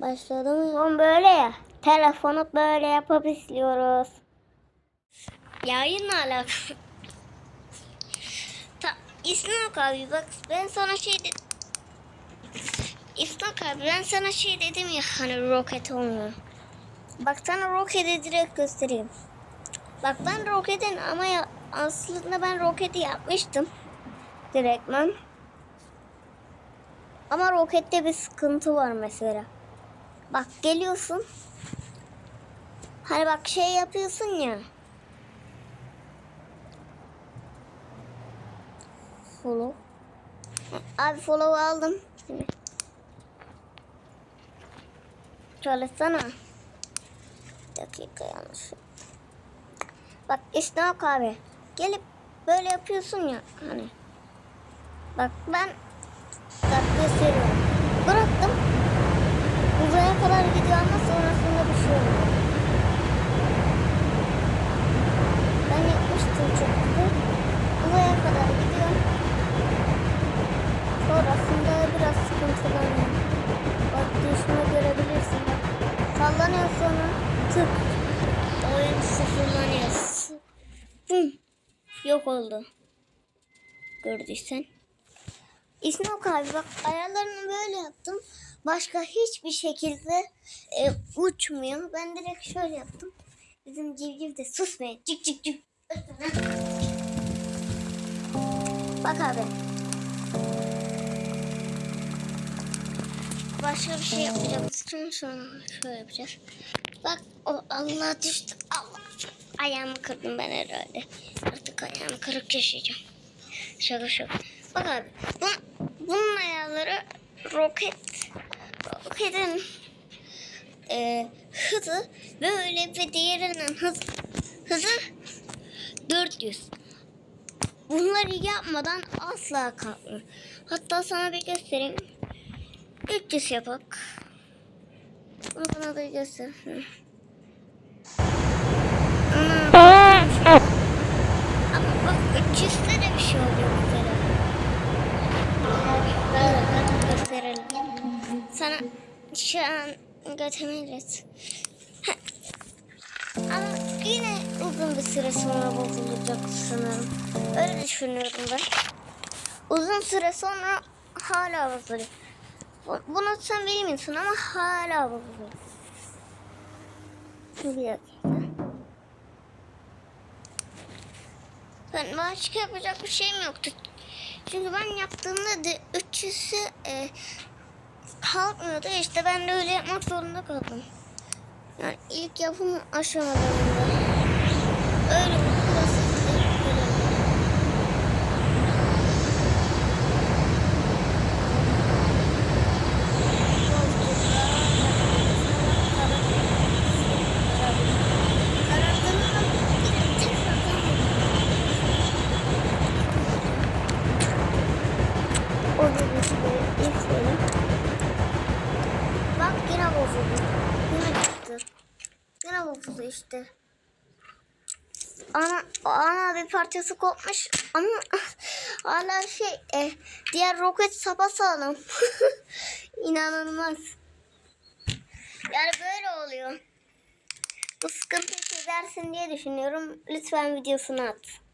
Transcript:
Başladım. Son böyle ya. Telefonu böyle yapıp izliyoruz. Yayınla alakalı. Ta, İsmak abi bak ben sana şey dedim. İsmak abi ben sana şey dedim ya hani roket olmuyor. Bak sana roketi direkt göstereyim. Bak ben roketin ama ya, aslında ben roketi yapmıştım. Direktmen. Ama rokette bir sıkıntı var mesela. Bak geliyorsun. Hani bak şey yapıyorsun ya. Follow. Abi follow aldım. Çalışsana. Bir dakika yanlış. Bak işte yok abi. Gelip böyle yapıyorsun ya hani. Bak ben bak gösteriyorum. Sallanıyor sonra tık. Oyun sıfırlanıyor. Sı- Bum. Yok oldu. Gördüysen. İsmail abi bak ayarlarını böyle yaptım. Başka hiçbir şekilde e, uçmuyor. Ben direkt şöyle yaptım. Bizim civciv de susmuyor. Cik cik cik. Bak abi. Başka bir şey yapacağımız için sonra şöyle yapacağız. Bak o Allah düştü. Allah. Ayağımı kırdım ben herhalde. Artık ayağımı kırık yaşayacağım. Şaka şaka. Bak abi. Bunun, bunun ayarları roket. Roketin e, hızı böyle ve diğerinin hız, hızı 400. Bunları yapmadan asla kalkmıyor. Hatta sana bir göstereyim. 300 yapak. Bunu bana da göster. Ama bak 300'de de bir şey oluyor mesela. Hadi gösterelim. Sana şu an. Heh. Ama yine uzun bir süre sonra bozulacak sanırım. Öyle düşünüyorum ben. Uzun süre sonra hala bozuluyor. Bu- Bunu sen bilmiyorsun ama hala bozuluyor. Bir dakika. Ben başka yapacak bir şeyim yoktu. Çünkü ben yaptığımda da 300'ü e, kalkmıyordu. İşte ben de öyle yapmak zorunda kaldım. Yani ilk yapım aşamalarında. Öyle yine çıktı. Yine bozuldu işte. Ana, ana bir parçası kopmuş ama hala şey e, diğer roket sapasağlam. İnanılmaz. Yani böyle oluyor. Bu sıkıntıyı çözersin diye düşünüyorum. Lütfen videosunu at.